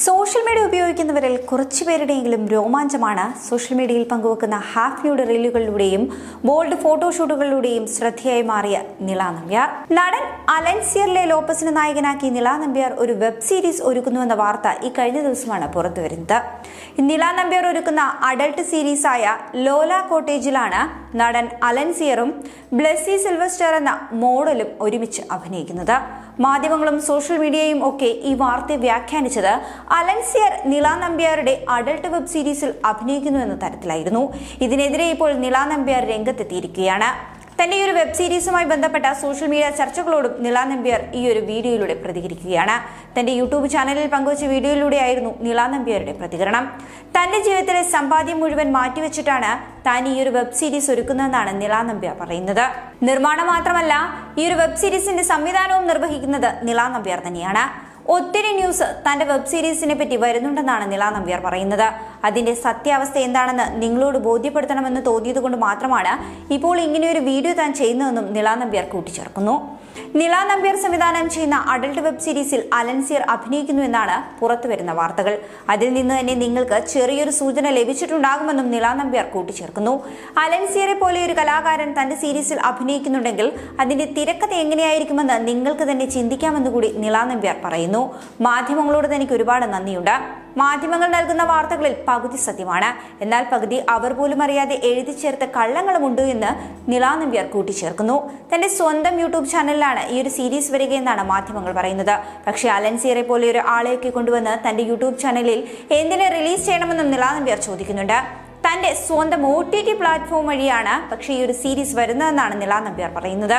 So social media ഉപയോഗിക്കുന്നവരിൽ കുറച്ചു പേരുടെയെങ്കിലും രോമാഞ്ചമാണ് social മീഡിയയിൽ പങ്കുവെക്കുന്ന ഹാഫ് ന്യൂഡ് റീലുകളിലൂടെയും ബോൾഡ് ഫോട്ടോഷൂട്ടുകളിലൂടെയും ശ്രദ്ധയായി മാറിയ നിള നമ്പ്യാർ. നടൻ അലൻസിയറിലെ ലോപ്പസിന് നായകനാക്കി നിള നമ്പ്യാർ ഒരു വെബ് സീരീസ് ഒരുക്കുന്നുവെന്ന വാർത്ത ഈ കഴിഞ്ഞ ദിവസമാണ് പുറത്തുവരുന്നത്. നിള നമ്പ്യാർ ഒരുക്കുന്ന അഡൾട്ട് സീരീസായ ലോല കോട്ടേജിലാണ് നടൻ അലൻസിയറും ബ്ലെസ്സി സിൽവസ്റ്റർ എന്ന മോഡലും ഒരുമിച്ച് അഭിനയിക്കുന്നത്. മാധ്യമങ്ങളും സോഷ്യൽ മീഡിയയും ഒക്കെ ഈ വാർത്തയെ വ്യാഖ്യാനിച്ചത് അലൻസിയർ നിള നമ്പ്യാരുടെ അഡൾട്ട് വെബ് സീരീസിൽ അഭിനയിക്കുന്നു എന്ന തരത്തിലായിരുന്നു. ഇതിനെതിരെ ഇപ്പോൾ നിള നമ്പ്യാർ രംഗത്തെത്തിയിരിക്കുകയാണ്. തന്റെ ഈ ഒരു വെബ് സീരീസുമായി ബന്ധപ്പെട്ട സോഷ്യൽ മീഡിയ ചർച്ചകളോടും നിള നമ്പ്യാർ ഈ ഒരു വീഡിയോയിലൂടെ പ്രതികരിക്കുകയാണ്. തന്റെ യൂട്യൂബ് ചാനലിൽ പങ്കുവച്ച വീഡിയോയിലൂടെയായിരുന്നു നിള നമ്പ്യാരുടെ പ്രതികരണം. തന്റെ ജീവിതത്തിലെ സമ്പാദ്യം മുഴുവൻ മാറ്റിവെച്ചിട്ടാണ് താൻ ഈ ഒരു വെബ് സീരീസ് ഒരുക്കുന്നതെന്നാണ് നിള നമ്പ്യാർ പറയുന്നത്. നിർമ്മാണം മാത്രമല്ല ഈ ഒരു വെബ് സീരീസിന്റെ സംവിധാനവും നിർവഹിക്കുന്നത് നിള നമ്പ്യാർ തന്നെയാണ്. ഒത്തിരി ന്യൂസ് തന്റെ വെബ് സീരീസിനെ പറ്റി വരുന്നുണ്ടെന്നാണ് നില നമ്പ്യാർ പറയുന്നത്. അതിന്റെ സത്യാവസ്ഥ എന്താണെന്ന് നിങ്ങളോട് ബോധ്യപ്പെടുത്തണമെന്ന് തോന്നിയതുകൊണ്ട് മാത്രമാണ് ഇപ്പോൾ ഇങ്ങനെയൊരു വീഡിയോ താൻ ചെയ്യുന്നതെന്നും നില നമ്പ്യാർ കൂട്ടിച്ചേർക്കുന്നു. നിള നമ്പ്യാർ സംവിധാനം ചെയ്യുന്ന അഡൽട്ട് വെബ് സീരീസിൽ അലൻസിയർ അഭിനയിക്കുന്നുവെന്നാണ് പുറത്തുവരുന്ന വാർത്തകൾ. അതിൽ നിന്ന് തന്നെ നിങ്ങൾക്ക് ചെറിയൊരു സൂചന ലഭിച്ചിട്ടുണ്ടാകുമെന്നും നില നമ്പ്യാർ കൂട്ടിച്ചേർക്കുന്നു. അലൻസിയറെ പോലെ ഒരു കലാകാരൻ തന്റെ സീരീസിൽ അഭിനയിക്കുന്നുണ്ടെങ്കിൽ അതിന്റെ തിരക്കഥ എങ്ങനെയായിരിക്കുമെന്ന് നിങ്ങൾക്ക് തന്നെ ചിന്തിക്കാമെന്ന് കൂടി നില നമ്പ്യാർ പറയുന്നു. മാധ്യമങ്ങളോട് തനിക്ക് ഒരുപാട് നന്ദിയുണ്ട്. മാധ്യമങ്ങൾ നൽകുന്ന വാർത്തകളിൽ പകുതി സത്യമാണ്. എന്നാൽ പകുതി അവർ പോലും അറിയാതെ എഴുതി ചേർത്ത കള്ളങ്ങളുമുണ്ട് എന്ന് നിളാനമ്പ്യർ കൂട്ടിച്ചേർക്കുന്നു. തന്റെ സ്വന്തം യൂട്യൂബ് ചാനലിലാണ് ഈ ഒരു സീരീസ് വരികയെന്നാണ് മാധ്യമങ്ങൾ പറയുന്നത്. പക്ഷേ അലൻസിയറെ പോലെ ഒരു ആളെയൊക്കെ കൊണ്ടുവന്ന് തന്റെ യൂട്യൂബ് ചാനലിൽ എന്തിനെ റിലീസ് ചെയ്യണമെന്നും നിളാനമ്പ്യർ ചോദിക്കുന്നുണ്ട്. തന്റെ സ്വന്തം ഒ ടി ടി പ്ലാറ്റ്ഫോം വഴിയാണ് പക്ഷേ ഈ ഒരു സീരീസ് വരുന്നതെന്നാണ് നിലാ നമ്പ്യാർ പറയുന്നത്.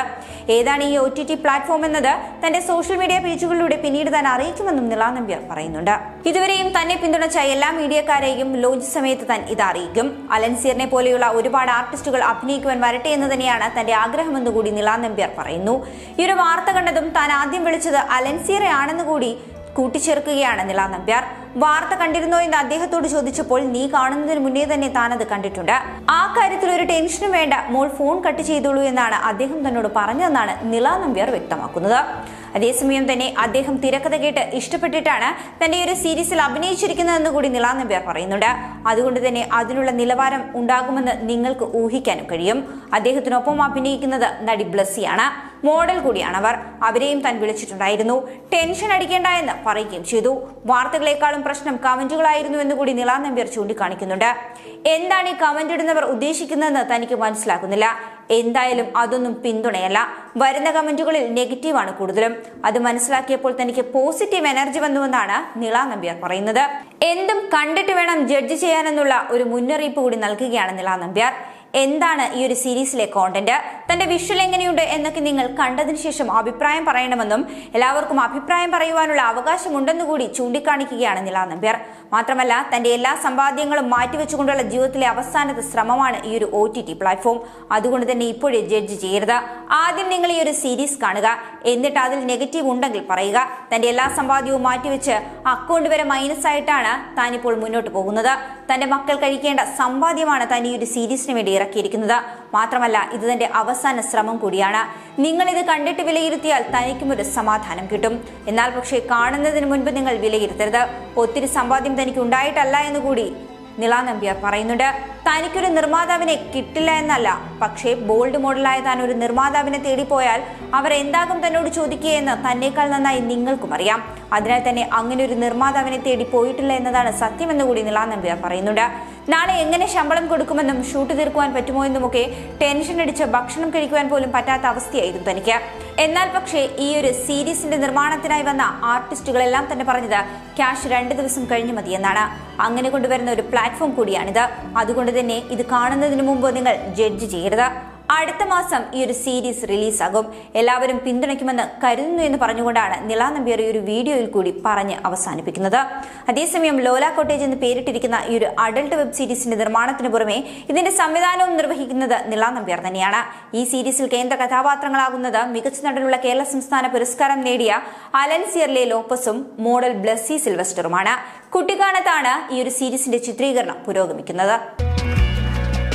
ഏതാണ് ഈ ഒ ടി ടി പ്ലാറ്റ്ഫോം എന്നത്? തന്റെ സോഷ്യൽ മീഡിയ പേജുകളിലൂടെ പിന്നീട് താൻ അറിയിക്കുമെന്നും നിലാ നമ്പ്യാർ പറയുന്നുണ്ട്. ഇതുവരെയും തന്നെ പിന്തുണച്ച എല്ലാ മീഡിയക്കാരെയും ലോഞ്ച് സമയത്ത് താൻ ഇത് അറിയിക്കും. അലൻസിയറിനെ പോലെയുള്ള ഒരുപാട് ആർട്ടിസ്റ്റുകൾ അഭിനയിക്കുവാൻ വരട്ടെ എന്ന് തന്നെയാണ് തന്റെ ആഗ്രഹമെന്ന് കൂടി നിലാ നമ്പ്യാർ പറയുന്നു. ഈ ഒരു വാർത്ത കണ്ടതും താൻ ആദ്യം വിളിച്ചത് അലൻസിയറെ ആണെന്ന് കൂടി കൂട്ടിച്ചേർക്കുകയാണ് നിലാ നമ്പ്യാർ. വാർത്ത കണ്ടിരുന്നോ എന്ന് അദ്ദേഹത്തോട് ചോദിച്ചപ്പോൾ നീ കാണുന്നതിന് മുന്നേ തന്നെ താനത് കണ്ടിട്ടുണ്ട്. ആ കാര്യത്തിൽ ഒരു ടെൻഷനും വേണ്ട. മോൾ ഫോൺ കട്ട് ചെയ്തോളൂ എന്നാണ് അദ്ദേഹം തന്നോട് പറഞ്ഞതെന്നാണ് നില നമ്പ്യാർ വ്യക്തമാക്കുന്നത്. അതേസമയം തന്നെ അദ്ദേഹം തിരക്കഥ കേട്ട് ഇഷ്ടപ്പെട്ടിട്ടാണ് തന്റെ ഒരു സീരീസിൽ അഭിനയിച്ചിരിക്കുന്നതെന്ന് കൂടി നില നമ്പ്യാർ പറയുന്നുണ്ട്. അതുകൊണ്ട് തന്നെ അതിനുള്ള നിലവാരം ഉണ്ടാകുമെന്ന് നിങ്ങൾക്ക് ഊഹിക്കാനും കഴിയും. അദ്ദേഹത്തിനൊപ്പം അഭിനയിക്കുന്നത് നടി ബ്ലസ്സിയാണ്. മോഡൽ കൂടിയാണവർ അവരെയും താൻ വിളിച്ചിട്ടുണ്ടായിരുന്നു. ടെൻഷൻ അടിക്കേണ്ട എന്ന് പറയുകയും ചെയ്തു. വാർത്തകളെക്കാളും പ്രശ്നം കമന്റുകളായിരുന്നു എന്ന് കൂടി നിളാ നമ്പ്യർ ചൂണ്ടിക്കാണിക്കുന്നുണ്ട്. എന്താണ് ഈ കമന്റ് ഇടുന്നവർ ഉദ്ദേശിക്കുന്നതെന്ന് തനിക്ക് മനസ്സിലാക്കുന്നില്ല. എന്തായാലും അതൊന്നും പിന്തുണയല്ല. വരുന്ന കമന്റുകളിൽ നെഗറ്റീവാണ് കൂടുതലും. അത് മനസ്സിലാക്കിയപ്പോൾ തനിക്ക് പോസിറ്റീവ് എനർജി വന്നുവെന്നാണ് നിള നമ്പ്യാർ പറയുന്നത്. എന്തും കണ്ടിട്ട് വേണം ജഡ്ജ് ചെയ്യാനെന്നുള്ള ഒരു മുന്നറിയിപ്പ് കൂടി നൽകുകയാണ് നിള നമ്പ്യാർ. എന്താണ് ഈ ഒരു സീരീസിലെ കോണ്ടന്റ് തന്റെ വിഷ്വൽ എങ്ങനെയുണ്ട് എന്നൊക്കെ നിങ്ങൾ കണ്ടതിന് ശേഷം അഭിപ്രായം പറയണമെന്നും എല്ലാവർക്കും അഭിപ്രായം പറയുവാനുള്ള അവകാശമുണ്ടെന്ന് കൂടി ചൂണ്ടിക്കാണിക്കുകയാണ് നില നമ്പ്യാർ. മാത്രമല്ല തന്റെ എല്ലാ സമ്പാദ്യങ്ങളും മാറ്റിവെച്ചുകൊണ്ടുള്ള ജീവിതത്തിലെ അവസാനത്തെ ശ്രമമാണ് ഈ ഒരു ഒ പ്ലാറ്റ്ഫോം അതുകൊണ്ട് തന്നെ ഇപ്പോഴേ ജഡ്ജ് ചെയ്യരുത്. ആദ്യം നിങ്ങൾ ഈ ഒരു സീരീസ് കാണുക. എന്നിട്ട് അതിൽ നെഗറ്റീവ് ഉണ്ടെങ്കിൽ പറയുക. തന്റെ എല്ലാ സമ്പാദ്യവും മാറ്റിവെച്ച് അക്കൗണ്ട് വരെ മൈനസ് ആയിട്ടാണ് താനിപ്പോൾ മുന്നോട്ട് പോകുന്നത്. തന്റെ മക്കൾ കഴിക്കേണ്ട സമ്പാദ്യമാണ് താൻ ഈ ഒരു സീരീസിന് വേണ്ടി ഇറക്കിയിരിക്കുന്നത്. മാത്രമല്ല ഇത് തന്റെ അവസാന ശ്രമം കൂടിയാണ്. നിങ്ങൾ ഇത് കണ്ടിട്ട് വിലയിരുത്തിയാൽ തനിക്കും ഒരു സമാധാനം കിട്ടും. എന്നാൽ പക്ഷേ കാണുന്നതിന് മുൻപ് നിങ്ങൾ വിലയിരുത്തരുത്. ഒത്തിരി സമ്പാദ്യം തനിക്ക് ഉണ്ടായിട്ടല്ല എന്ന് കൂടി നിള നമ്പ്യാർ പറയുന്നുണ്ട് തനിക്കൊരു നിർമ്മാതാവിനെ കിട്ടില്ല എന്നല്ല. പക്ഷേ ബോൾഡ് മോഡലായ താൻ ഒരു നിർമ്മാതാവിനെ തേടിപ്പോയാൽ അവർ എന്താകും തന്നോട് ചോദിക്കുകയെന്ന് തന്നേക്കാൾ നന്നായി നിങ്ങൾക്കും അറിയാം. അതിനാൽ തന്നെ അങ്ങനെ ഒരു നിർമ്മാതാവിനെ തേടി പോയിട്ടില്ല എന്നതാണ് സത്യമെന്ന് കൂടി നിള നമ്പ്യാർ പറയുന്നുണ്ട്. നാളെ എങ്ങനെ ശമ്പളം കൊടുക്കുമെന്നും ഷൂട്ട് തീർക്കുവാൻ പറ്റുമോ എന്നുമൊക്കെ ടെൻഷൻ അടിച്ച് ഭക്ഷണം കഴിക്കുവാൻ പോലും പറ്റാത്ത അവസ്ഥയായിരുന്നു തനിക്ക്. എന്നാൽ പക്ഷേ ഈ ഒരു സീരീസിന്റെ നിർമ്മാണത്തിനായി വന്ന ആർട്ടിസ്റ്റുകളെല്ലാം തന്നെ പറഞ്ഞത് ക്യാഷ് രണ്ട് ദിവസം കഴിഞ്ഞു മതിയെന്നാണ്. അങ്ങനെ കൊണ്ടുവരുന്ന ഒരു പ്ലാറ്റ്ഫോം കൂടിയാണിത്. അതുകൊണ്ട് തന്നെ ഇത് കാണുന്നതിന് മുമ്പ് നിങ്ങൾ ജഡ്ജ് ചെയ്യരുത്. അടുത്ത മാസം ഈ ഒരു സീരീസ് റിലീസാകും എല്ലാവരും പിന്തുണയ്ക്കുമെന്ന് കരുതുന്നു എന്ന് പറഞ്ഞുകൊണ്ടാണ് നിലാ നമ്പ്യാർ ഈ ഒരു വീഡിയോയിൽ കൂടി പറഞ്ഞ് അവസാനിപ്പിക്കുന്നത്. അതേസമയം ലോല കോട്ടേജ് എന്ന് പേരിട്ടിരിക്കുന്ന ഈ ഒരു അഡൾട്ട് വെബ് സീരീസിന്റെ നിർമ്മാണത്തിന് പുറമെ ഇതിന്റെ സംവിധാനവും നിർവഹിക്കുന്നത് നിലാ നമ്പ്യാർ തന്നെയാണ്. ഈ സീരീസിൽ കേന്ദ്ര കഥാപാത്രങ്ങളാകുന്നത് മികച്ച നടനുള്ള കേരള സംസ്ഥാന പുരസ്കാരം നേടിയ അലൻ സിയർലെ ലോപ്പസും മോഡൽ ബ്ലസ്സി സിൽവസ്റ്ററുമാണ്. കുട്ടിക്കാണത്താണ് ഈ ഒരു സീരീസിന്റെ ചിത്രീകരണം പുരോഗമിക്കുന്നത്.